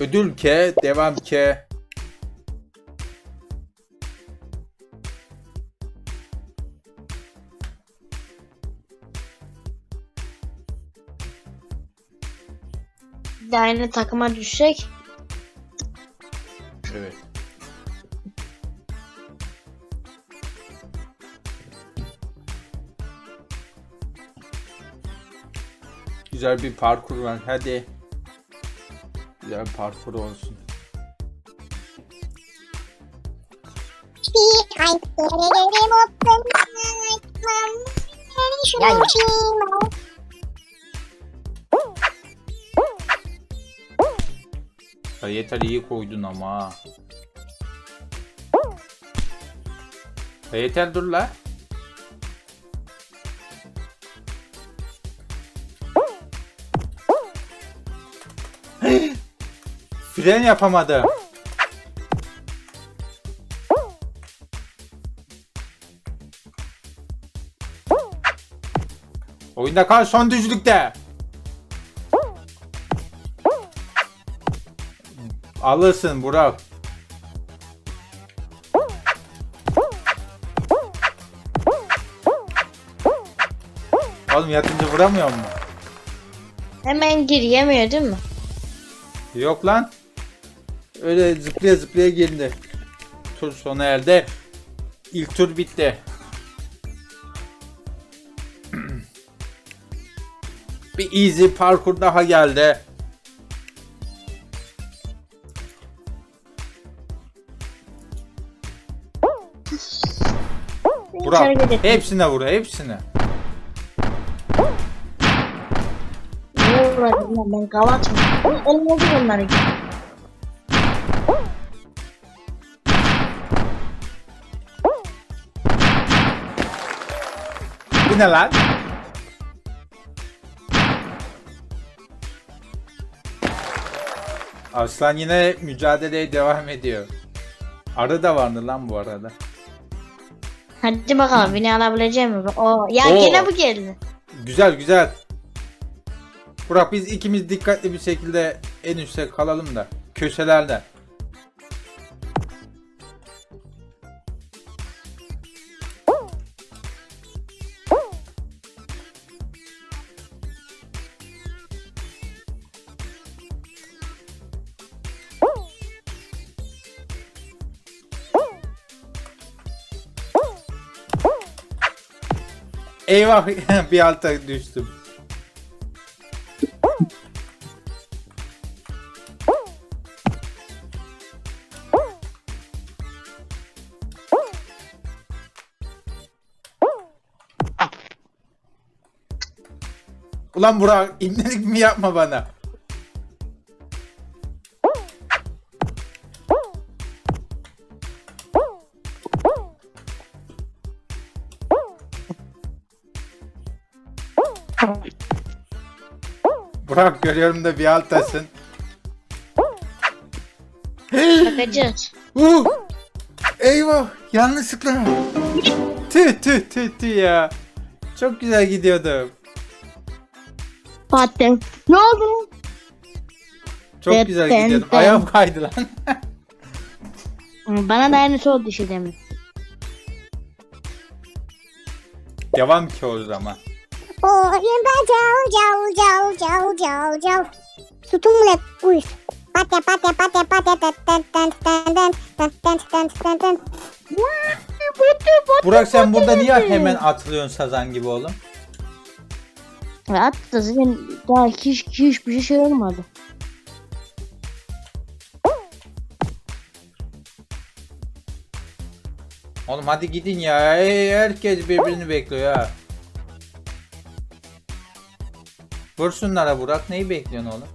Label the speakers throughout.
Speaker 1: Ödül ke, devam ke.
Speaker 2: Aynı takıma düşsek.
Speaker 1: Evet. Güzel bir parkur var. Hadi. Bir parkur olsun.
Speaker 2: Ya ya.
Speaker 1: Ya yeter iyi koydun ama. ha. Ya yeter dur la. Fren yapamadı. Oyunda kal son düzlükte. Alırsın Burak. Oğlum yatınca vuramıyor mu?
Speaker 2: Hemen gir yemiyor değil mi?
Speaker 1: Yok lan. Öyle zıplaya zıplaya geldi. Tur sona erdi. İlk tur bitti. Bir easy parkur daha geldi. Burak hepsine vur hepsine.
Speaker 2: Niye uğradım ben gavat mı? Olmadı bunları.
Speaker 1: Bu ne lan? Aslan yine mücadeleye devam ediyor. Arı da vardı lan bu arada.
Speaker 2: Hadi bakalım beni alabilecek mi? O ya
Speaker 1: Oo.
Speaker 2: gene bu geldi.
Speaker 1: Güzel güzel. Burak biz ikimiz dikkatli bir şekilde en üstte kalalım da. Köşelerde. Eyvah bir alta düştüm. Ulan Burak ibnelik mi yapma bana? Burak görüyorum da bir altasın.
Speaker 2: Bakacağız.
Speaker 1: Uh! Eyvah! Yanlışlıkla. Tüh tüh tüh tüh ya. Çok güzel gidiyordum.
Speaker 2: Fatih. Ne oldu?
Speaker 1: Çok
Speaker 2: Dep,
Speaker 1: güzel gidiyordum.
Speaker 2: dem.
Speaker 1: Ayağım kaydı lan.
Speaker 2: Bana da aynısı oldu işte demin.
Speaker 1: Devam ki o zaman.
Speaker 3: Kuş. Pate pate pate pate tat tat tat tat tat tat tat tat tat tat.
Speaker 1: Burak sen burada niye hemen atılıyorsun sazan gibi oğlum?
Speaker 2: Ya at da zaten daha hiç, hiçbir şey olmadı.
Speaker 1: Oğlum hadi gidin ya. Ey, herkes birbirini bekliyor ha. Vursunlara Burak. Neyi bekliyorsun oğlum?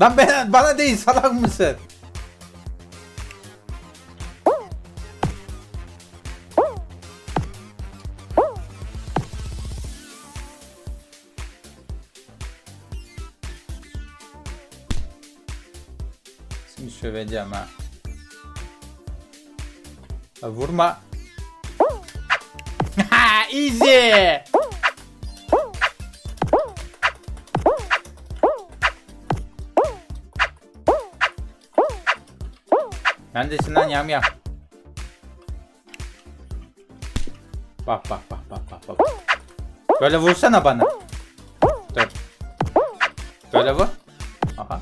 Speaker 1: Lan ben, bana değil salak mısın? Şimdi söveceğim ha. Ha, vurma. Easy. Neredesin lan yam yam? Bak bak bak bak bak bak. Böyle vursana bana. Dur. Böyle vur. Aha.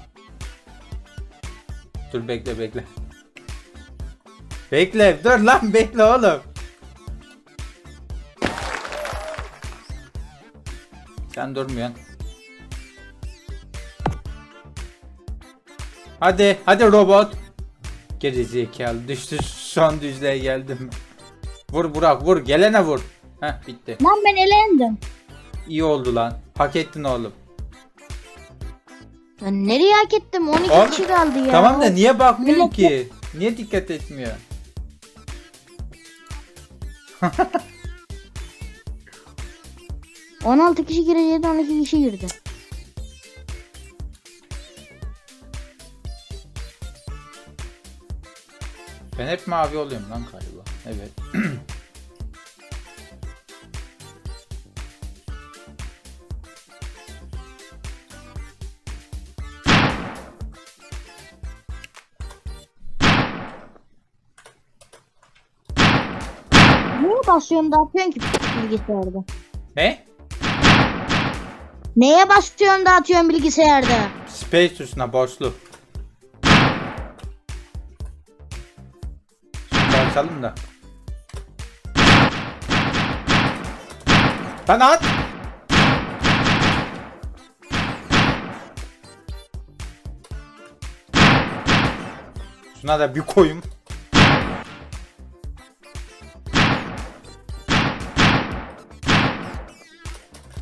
Speaker 1: Dur bekle bekle. Bekle dur lan bekle oğlum. Sen durmuyorsun. Hadi hadi robot. Geri zekalı düştü son düzlüğe geldim. Vur Burak vur gelene vur. Heh bitti.
Speaker 2: Lan ben elendim.
Speaker 1: İyi oldu lan. Hak ettin oğlum.
Speaker 2: Ben nereye hak ettim? 12
Speaker 1: Oğlum,
Speaker 2: kişi kaldı ya.
Speaker 1: Tamam da niye bakmıyor
Speaker 2: Millet-
Speaker 1: ki? Niye dikkat etmiyor?
Speaker 2: On 16 kişi gireceğiz 12 kişi girdi.
Speaker 1: Ben hep mavi oluyorum lan galiba. Evet.
Speaker 2: Niye basıyorsun da atıyorsun ki bilgisayarda?
Speaker 1: ne?
Speaker 2: Neye basıyorsun da atıyorsun bilgisayarda?
Speaker 1: Space tuşuna boşlu. Açalım da. Lan at. Şuna da bir koyayım.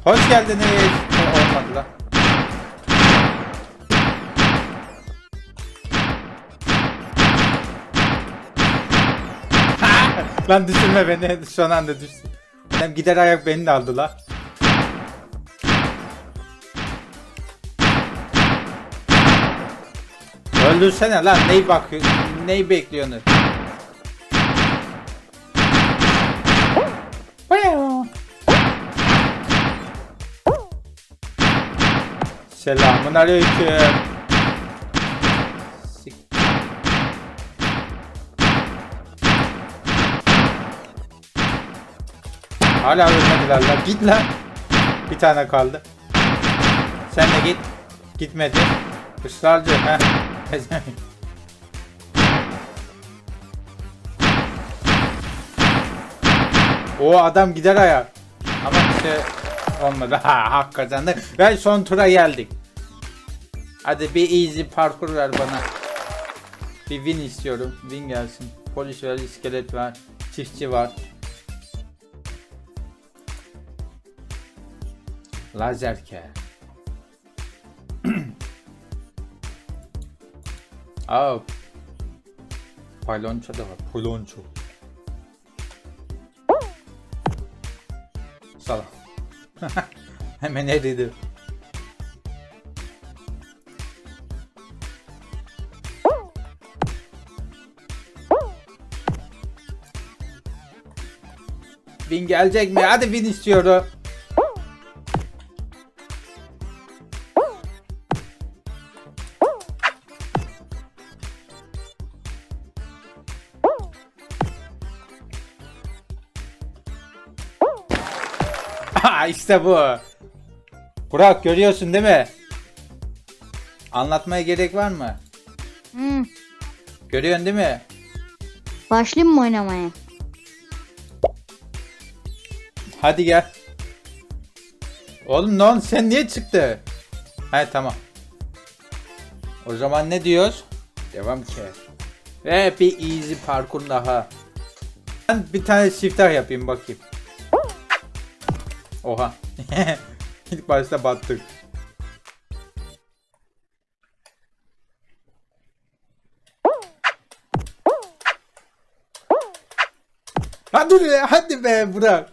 Speaker 1: Hoş geldiniz. Olmadı lan. Lan düşürme beni son anda düştü. Hem gider ayak beni de aldı la. Öldürsene lan neyi bakıyorsun neyi bekliyorsun? Selamun aleyküm. Hala ölmediler lan. Git lan. Bir tane kaldı. Sen de git. Gitmedi. Israrcı. O adam gider ayak. Ama işte olmadı. Ha, hak kazandı. Ve son tura geldik. Hadi bir easy parkur ver bana. Bir win istiyorum. Win gelsin. Polis var, iskelet var, çiftçi var. Lazer ke. Aa. Paylonço da var. Paylonço. Salam. Hemen eridi. Win gelecek mi? Hadi win istiyorum. işte bu. Burak görüyorsun değil mi? Anlatmaya gerek var mı?
Speaker 2: Hmm.
Speaker 1: Görüyorsun değil mi?
Speaker 2: Başlayayım mı oynamaya?
Speaker 1: Hadi gel. Oğlum ne oldu sen niye çıktı? He tamam. O zaman ne diyoruz? Devam ki. Ve bir easy parkur daha. Ben bir tane siftah yapayım bakayım. Oha. İlk başta battık. Hadi be, hadi be Burak.